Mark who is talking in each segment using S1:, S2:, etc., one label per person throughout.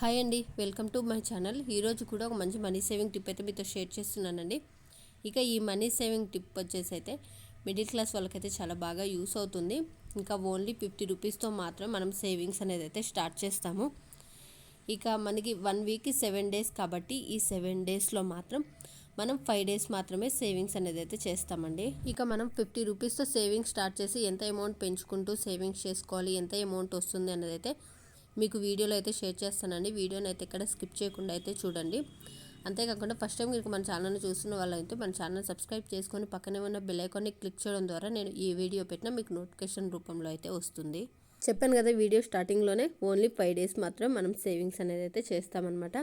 S1: Hi అండి welcome to my channel ఈరోజు కూడా ఒక మంచి మనీ సేవింగ్ టిప్ అయితే మీతో షేర్ చేస్తున్నానండి. ఇక ఈ మనీ సేవింగ్ టిప్ వచ్చేసి అయితే మిడిల్ క్లాస్ వాళ్ళకైతే చాలా బాగా యూస్ అవుతుంది. ఇంకా ఓన్లీ ఫిఫ్టీ రూపీస్తో మాత్రం మనం సేవింగ్స్ అనేది అయితే స్టార్ట్ చేస్తాము. ఇక మనకి వన్ వీక్ సెవెన్ డేస్ కాబట్టి ఈ సెవెన్ డేస్లో మాత్రం మనం ఫైవ్ డేస్ మాత్రమే సేవింగ్స్ అనేది అయితే చేస్తామండి. ఇక మనం ఫిఫ్టీ రూపీస్తో సేవింగ్స్ స్టార్ట్ చేసి ఎంత అమౌంట్ పెంచుకుంటూ సేవింగ్స్ చేసుకోవాలి ఎంత అమౌంట్ వస్తుంది అనేది అయితే మీకు వీడియోలో అయితే షేర్ చేస్తానండి. వీడియోని అయితే ఇక్కడ స్కిప్ చేయకుండా అయితే చూడండి. అంతేకాకుండా ఫస్ట్ టైం మీరు మన ఛానల్ని చూస్తున్న వాళ్ళైతే మన ఛానల్ సబ్స్క్రైబ్ చేసుకొని పక్కనే ఉన్న బెల్ ఐకాన్ని క్లిక్ చేయడం ద్వారా నేను ఈ వీడియో పెట్టిన మీకు నోటిఫికేషన్ రూపంలో అయితే వస్తుంది. చెప్పాను కదా వీడియో స్టార్టింగ్లోనే ఓన్లీ ఫైవ్ డేస్ మాత్రం మనం సేవింగ్స్ అనేది అయితే చేస్తామన్నమాట.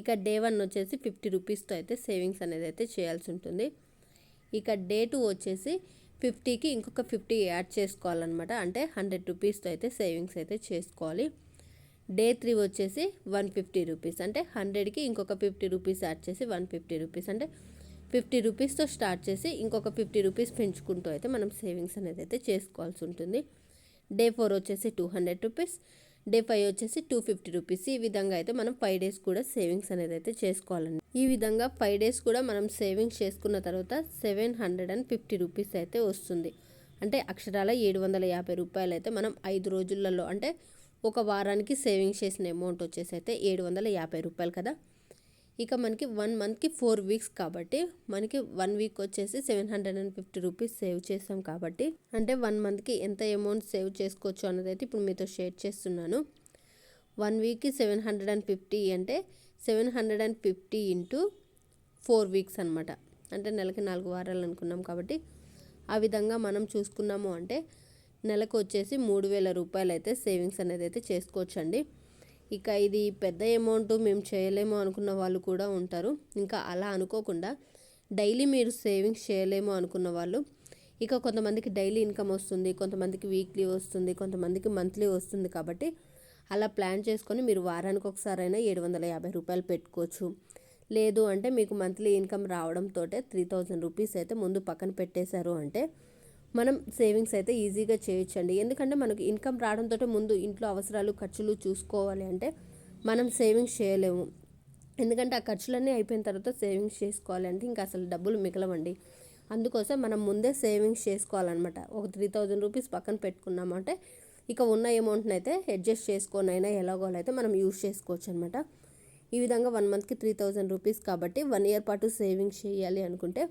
S1: ఇక డే వన్ వచ్చేసి ఫిఫ్టీ రూపీస్తో అయితే సేవింగ్స్ అనేది అయితే చేయాల్సి ఉంటుంది. ఇక డే టూ వచ్చేసి ఫిఫ్టీకి ఇంకొక ఫిఫ్టీ యాడ్ చేసుకోవాలన్నమాట. అంటే హండ్రెడ్ రూపీస్తో అయితే సేవింగ్స్ అయితే చేసుకోవాలి. డే త్రీ వచ్చేసి వన్ ఫిఫ్టీ రూపీస్. అంటే హండ్రెడ్కి ఇంకొక ఫిఫ్టీ రూపీస్ యాడ్ చేసి వన్ ఫిఫ్టీ రూపీస్. అంటే ఫిఫ్టీ రూపీస్తో స్టార్ట్ చేసి ఇంకొక ఫిఫ్టీ రూపీస్ పెంచుకుంటూ అయితే మనం సేవింగ్స్ అనేది అయితే చేసుకోవాల్సి ఉంటుంది. డే ఫోర్ వచ్చేసి two hundred rupees. Day five వచ్చేసి టూ ఫిఫ్టీ రూపీస్. ఈ విధంగా అయితే మనం ఫైవ్ డేస్ కూడా సేవింగ్స్ అనేది అయితే చేసుకోవాలండి. ఈ విధంగా ఫైవ్ డేస్ కూడా మనం సేవింగ్స్ చేసుకున్న తర్వాత seven hundred and fifty rupees అయితే వస్తుంది. అంటే అక్షరాల ఏడు వందల యాభై రూపాయలు అయితే మనం ఐదు రోజులలో అంటే ఒక వారానికి సేవింగ్స్ చేసిన అమౌంట్ వచ్చేసి అయితే ఏడు వందల యాభై రూపాయలు కదా. ఇక మనకి వన్ మంత్కి ఫోర్ వీక్స్ కాబట్టి మనకి వన్ వీక్ వచ్చేసి seven hundred and fifty rupees save చేస్తాం కాబట్టి అంటే వన్ మంత్కి ఎంత అమౌంట్ సేవ్ చేసుకోవచ్చు అన్నది అయితే ఇప్పుడు మీతో షేర్ చేస్తున్నాను. వన్ వీక్కి సెవెన్ హండ్రెడ్ అండ్ ఫిఫ్టీ అంటే seven hundred and fifty into four weeks అనమాట అంటే నెలకి నాలుగు వారాలు అనుకున్నాం కాబట్టి ఆ విధంగా మనం చూసుకున్నాము అంటే నెలకు వచ్చేసి మూడు వేల రూపాయలు అయితే సేవింగ్స్ అనేది అయితే చేసుకోవచ్చండి. ఇక ఇది పెద్ద అమౌంట్ మేము చేయలేము అనుకున్న వాళ్ళు కూడా ఉంటారు. ఇంకా అలా అనుకోకుండా డైలీ మీరు సేవింగ్స్ చేయలేము అనుకున్న వాళ్ళు ఇక కొంతమందికి డైలీ ఇన్కమ్ వస్తుంది కొంతమందికి వీక్లీ వస్తుంది కొంతమందికి మంత్లీ వస్తుంది కాబట్టి అలా ప్లాన్ చేసుకొని మీరు వారానికి ఒకసారైనా ఏడు వందల యాభై రూపాయలు పెట్టుకోవచ్చు. లేదు అంటే మీకు మంత్లీ ఇన్కమ్ రావడంతో త్రీ థౌజండ్ రూపీస్ అయితే ముందు పక్కన పెట్టేశారు అంటే మనం సేవింగ్స్ అయితే ఈజీగా చేయొచ్చండి. ఎందుకంటే మనకు ఇన్కమ్ రావడంతో ముందు ఇంట్లో అవసరాలు ఖర్చులు చూసుకోవాలి అంటే మనం సేవింగ్స్ చేయలేము. ఎందుకంటే ఆ ఖర్చులన్నీ అయిపోయిన తర్వాత సేవింగ్స్ చేసుకోవాలి అంటే ఇంకా అసలు డబ్బులు మిగలవండి. అందుకోసం మనం ముందే సేవింగ్స్ చేసుకోవాలన్నమాట. ఒక త్రీ థౌజండ్ రూపీస్ పక్కన పెట్టుకున్నామంటే ఇక ఉన్న అమౌంట్ని అయితే అడ్జస్ట్ చేసుకొని అయినా ఎలాగోలో అయితే మనం యూజ్ చేసుకోవచ్చు అనమాట ఈ విధంగా వన్ మంత్కి త్రీ థౌజండ్ రూపీస్ కాబట్టి వన్ ఇయర్ పాటు సేవింగ్స్ చేయాలి అనుకుంటే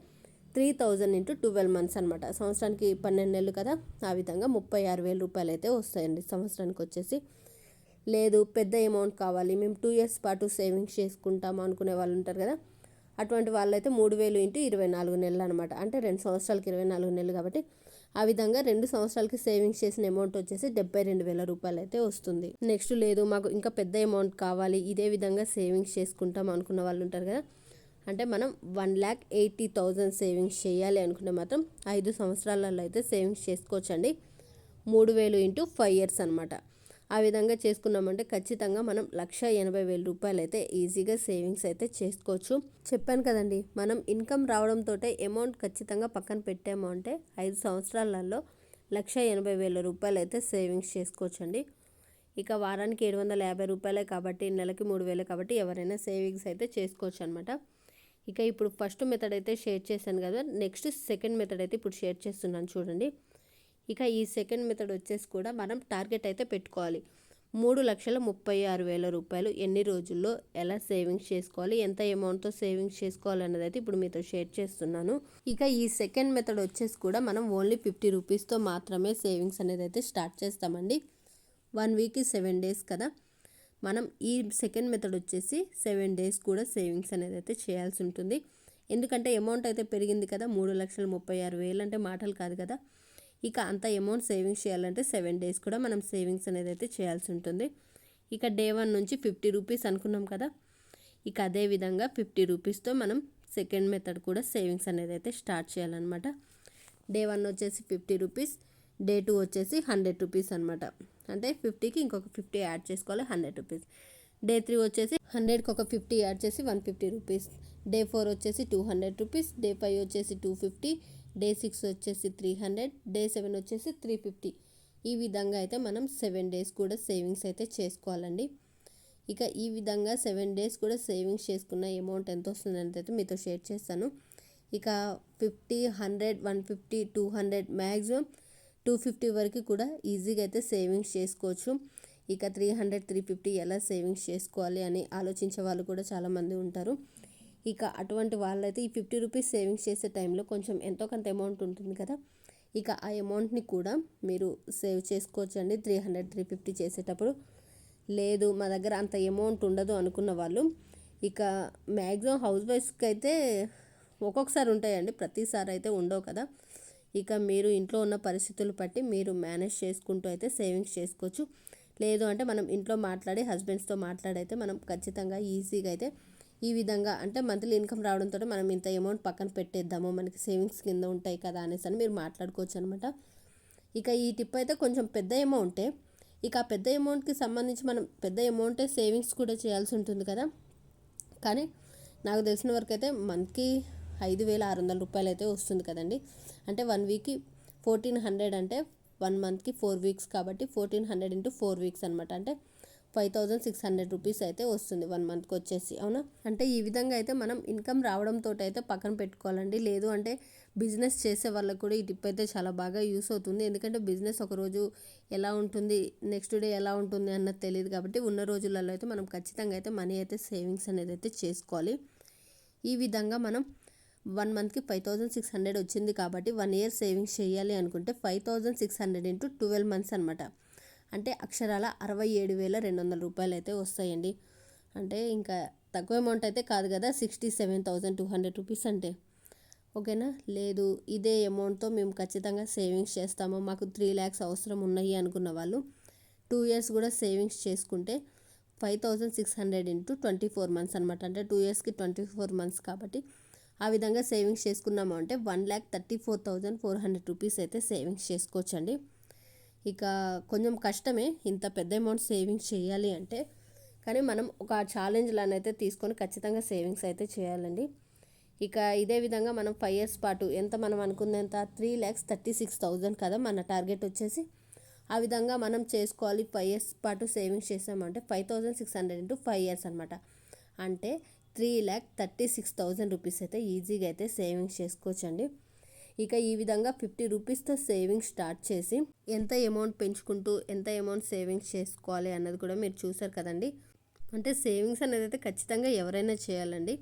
S1: three thousand into twelve months అనమాట సంవత్సరానికి పన్నెండు నెలలు కదా? ఆ విధంగా ముప్పై ఆరు వేల రూపాయలు అయితే వస్తాయండి సంవత్సరానికి వచ్చేసి లేదు పెద్ద అమౌంట్ కావాలి. మేము టూ ఇయర్స్ పాటు సేవింగ్స్ చేసుకుంటాము అనుకునే వాళ్ళు ఉంటారు కదా? అటువంటి వాళ్ళైతే మూడు వేలు ఇంటూ ఇరవై నాలుగు నెలలు అనమాట అంటే రెండు సంవత్సరాలకి ఇరవై నాలుగు నెలలు కాబట్టి ఆ విధంగా రెండు సంవత్సరాలకి సేవింగ్స్ చేసిన అమౌంట్ వచ్చేసి డెబ్బై రెండు వేల రూపాయలు అయితే వస్తుంది. నెక్స్ట్ లేదు మాకు ఇంకా పెద్ద అమౌంట్ కావాలి. ఇదే విధంగా సేవింగ్స్ చేసుకుంటాం అనుకున్న వాళ్ళు ఉంటారు కదా? అంటే మనం one lakh eighty thousand savings చేయాలి అనుకుంటే మాత్రం ఐదు సంవత్సరాలలో అయితే సేవింగ్స్ చేసుకోవచ్చండి. మూడు వేలు ఇంటూ ఫైవ్ ఇయర్స్ అనమాట ఆ విధంగా చేసుకున్నామంటే ఖచ్చితంగా మనం లక్ష ఎనభై వేల రూపాయలు అయితే ఈజీగా సేవింగ్స్ అయితే చేసుకోవచ్చు. చెప్పాను కదండి మనం ఇన్కమ్ రావడంతో అమౌంట్ ఖచ్చితంగా పక్కన పెట్టాము అంటే ఐదు సంవత్సరాలలో లక్ష ఎనభై వేల రూపాయలు అయితే సేవింగ్స్ చేసుకోవచ్చండి. ఇక వారానికి ఏడు వందల యాభై రూపాయలే కాబట్టి నెలకి మూడు వేలే కాబట్టి ఎవరైనా సేవింగ్స్ అయితే చేసుకోవచ్చు అనమాట ఇక ఇప్పుడు ఫస్ట్ మెథడ్ అయితే షేర్ చేశాను కదా నెక్స్ట్ సెకండ్ మెథడ్ అయితే ఇప్పుడు షేర్ చేస్తున్నాను చూడండి. ఇక ఈ సెకండ్ మెథడ్ వచ్చేసి కూడా మనం టార్గెట్ అయితే పెట్టుకోవాలి. మూడు లక్షల ముప్పై ఆరు వేల రూపాయలు ఎన్ని రోజుల్లో ఎలా సేవింగ్స్ చేసుకోవాలి ఎంత అమౌంట్తో సేవింగ్స్ చేసుకోవాలి అన్నది అయితే ఇప్పుడు మీతో షేర్ చేస్తున్నాను. ఇక ఈ సెకండ్ మెథడ్ వచ్చేసి కూడా మనం ఓన్లీ ఫిఫ్టీ రూపీస్తో మాత్రమే సేవింగ్స్ అనేది అయితే స్టార్ట్ చేస్తామండి. వన్ వీక్కి సెవెన్ డేస్ కదా. మనం ఈ సెకండ్ మెథడ్ వచ్చేసి సెవెన్ డేస్ కూడా సేవింగ్స్ అనేది అయితే చేయాల్సి ఉంటుంది. ఎందుకంటే అమౌంట్ అయితే పెరిగింది కదా మూడు లక్షల ముప్పై ఆరు వేలు అంటే మాటలు కాదు కదా. ఇక అంత అమౌంట్ సేవింగ్స్ చేయాలంటే సెవెన్ డేస్ కూడా మనం సేవింగ్స్ అనేది అయితే చేయాల్సి ఉంటుంది. ఇక డే వన్ నుంచి ఫిఫ్టీ రూపీస్ అనుకున్నాం కదా. ఇక అదే విధంగా ఫిఫ్టీ రూపీస్తో మనం సెకండ్ మెథడ్ కూడా సేవింగ్స్ అనేది అయితే స్టార్ట్ చేయాలన్నమాట. డే వన్ వచ్చేసి ఫిఫ్టీ రూపీస్ డే టూ వచ్చేసి హండ్రెడ్ రూపీస్ అనమాట అంటే ఫిఫ్టీకి ఇంకొక ఫిఫ్టీ యాడ్ చేసుకోవాలి హండ్రెడ్ రూపీస్. డే త్రీ వచ్చేసి హండ్రెడ్కి ఒక ఫిఫ్టీ యాడ్ చేసి one fifty rupees. Day four వచ్చేసి two hundred rupees. Day five వచ్చేసి టూ ఫిఫ్టీ. డే సిక్స్ వచ్చేసి త్రీ హండ్రెడ్. డే సెవెన్ వచ్చేసి త్రీ ఫిఫ్టీ. ఈ విధంగా అయితే మనం సెవెన్ డేస్ కూడా సేవింగ్స్ అయితే చేసుకోవాలండి. ఇక ఈ విధంగా సెవెన్ డేస్ కూడా సేవింగ్స్ చేసుకున్న అమౌంట్ ఎంత వస్తుందనేది అయితే మీతో షేర్ చేస్తాను. ఇక fifty hundred one fifty two hundred maximum two fifty వరకు కూడా ఈజీగా అయితే సేవింగ్స్ చేసుకోవచ్చు. ఇక త్రీ హండ్రెడ్ త్రీ ఫిఫ్టీ ఎలా సేవింగ్స్ చేసుకోవాలి అని ఆలోచించే వాళ్ళు కూడా చాలామంది ఉంటారు. ఇక అటువంటి వాళ్ళైతే ఈ ఫిఫ్టీ రూపీస్ సేవింగ్స్ చేసే టైంలో కొంచెం ఎంతో కొంత అమౌంట్ ఉంటుంది కదా. ఇక ఆ అమౌంట్ని కూడా మీరు సేవ్ చేసుకోవచ్చు అండి త్రీ హండ్రెడ్ త్రీ ఫిఫ్టీ చేసేటప్పుడు. లేదు మా దగ్గర అంత అమౌంట్ ఉండదు అనుకున్న వాళ్ళు ఇక మ్యాక్సిమం హౌస్ వైఫ్స్కి అయితే ఒక్కొక్కసారి ఉంటాయండి ప్రతిసారి అయితే ఉండవు కదా. ఇక మీరు ఇంట్లో ఉన్న పరిస్థితులు బట్టి మీరు మేనేజ్ చేసుకుంటూ అయితే సేవింగ్స్ చేసుకోవచ్చు. లేదు అంటే మనం ఇంట్లో మాట్లాడి హస్బెండ్స్తో మాట్లాడైతే మనం ఖచ్చితంగా ఈజీగా అయితే ఈ విధంగా అంటే మంత్లీ ఇన్కమ్ రావడంతో మనం ఇంత అమౌంట్ పక్కన పెట్టేద్దాము. మనకి సేవింగ్స్ కింద ఉంటాయి కదా అనేసి అని మీరు మాట్లాడుకోవచ్చు అనమాట ఇక ఈ టిప్ అయితే కొంచెం పెద్ద అమౌంటే. ఇక ఆ పెద్ద అమౌంట్కి సంబంధించి మనం పెద్ద అమౌంటే సేవింగ్స్ కూడా చేయాల్సి ఉంటుంది కదా. కానీ నాకు తెలిసిన వరకు అయితే మనకి ఐదు వేల ఆరు వందల రూపాయలు అయితే వస్తుంది కదండి. అంటే వన్ వీక్కి ఫోర్టీన్ హండ్రెడ్ అంటే వన్ మంత్కి ఫోర్ వీక్స్ కాబట్టి fourteen hundred into four weeks అనమాట అంటే five thousand six hundred rupees అయితే వస్తుంది వన్ మంత్కి వచ్చేసి. అవునా? అంటే ఈ విధంగా అయితే మనం ఇన్కమ్ రావడంతో అయితే పక్కన పెట్టుకోవాలండి. లేదు అంటే బిజినెస్ చేసే వాళ్ళకు కూడా ఈ టిప్ అయితే చాలా బాగా యూస్ అవుతుంది. ఎందుకంటే బిజినెస్ ఒకరోజు ఎలా ఉంటుంది నెక్స్ట్ డే ఎలా ఉంటుంది అన్నది తెలియదు కాబట్టి ఉన్న రోజులలో అయితే మనం ఖచ్చితంగా అయితే మనీ అయితే సేవింగ్స్ అనేది అయితే చేసుకోవాలి. ఈ విధంగా మనం వన్ మంత్కి ఫైవ్ థౌజండ్ సిక్స్ హండ్రెడ్ వచ్చింది కాబట్టి వన్ ఇయర్ సేవింగ్స్ చేయాలి అనుకుంటే five thousand six hundred into twelve months అనమాట అంటే అక్షరాల అరవై ఏడు వేల రెండు వందల రూపాయలు అయితే వస్తాయండి. అంటే ఇంకా తక్కువ అమౌంట్ అయితే కాదు కదా sixty seven thousand two hundred rupees అంటే. ఓకేనా? లేదు ఇదే అమౌంట్తో మేము ఖచ్చితంగా సేవింగ్స్ చేస్తాము. మాకు త్రీ ల్యాక్స్ అవసరం ఉన్నాయి అనుకున్న వాళ్ళు టూ ఇయర్స్ కూడా సేవింగ్స్ చేసుకుంటే five thousand six hundred into twenty four months అనమాట అంటే టూ ఇయర్స్కి ట్వంటీ ఫోర్ మంత్స్ కాబట్టి ఆ విధంగా సేవింగ్స్ చేసుకున్నాము అంటే one lakh thirty four thousand four hundred rupees అయితే సేవింగ్స్ చేసుకోవచ్చండి. ఇక కొంచెం కష్టమే ఇంత పెద్ద అమౌంట్ సేవింగ్స్ చేయాలి అంటే కానీ మనం ఒక ఛాలెంజ్ అయితే తీసుకొని ఖచ్చితంగా సేవింగ్స్ అయితే చేయాలండి. ఇక ఇదే విధంగా మనం ఫైవ్ ఇయర్స్ పాటు ఎంత మనం అనుకున్నంత three lakhs thirty six thousand కదా మన టార్గెట్ వచ్చేసి ఆ విధంగా మనం చేసుకోవాలి. ఫైవ్ ఇయర్స్ పాటు సేవింగ్స్ చేసామంటే five thousand six hundred into five years అనమాట అంటే three lakh thirty six thousand rupees అయితే ఈజీగా అయితే సేవింగ్స్ చేసుకోవచ్చండి. ఇక ఈ విధంగా ఫిఫ్టీ రూపీస్తో సేవింగ్స్ స్టార్ట్ చేసి ఎంత అమౌంట్ పెంచుకుంటూ ఎంత అమౌంట్ సేవింగ్స్ చేసుకోవాలి అన్నది కూడా మీరు చూసారు కదండి. అంటే సేవింగ్స్ అనేది అయితే ఖచ్చితంగా ఎవరైనా చేయాలండి.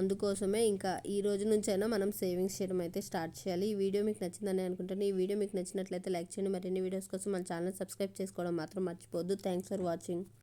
S1: అందుకోసమే ఇంకా ఈ రోజు నుంచైనా మనం సేవింగ్స్ చేయడం అయితే స్టార్ట్ చేయాలి. ఈ వీడియో మీకు నచ్చిందని అనుకుంటాను ఈ వీడియో మీకు నచ్చినట్లయితే లైక్ చేయండి. మరిన్ని వీడియోస్ కోసం మన ఛానల్ సబ్స్క్రైబ్ చేసుకోవడం మాత్రం మర్చిపోద్దు థ్యాంక్స్ ఫర్ వాచింగ్.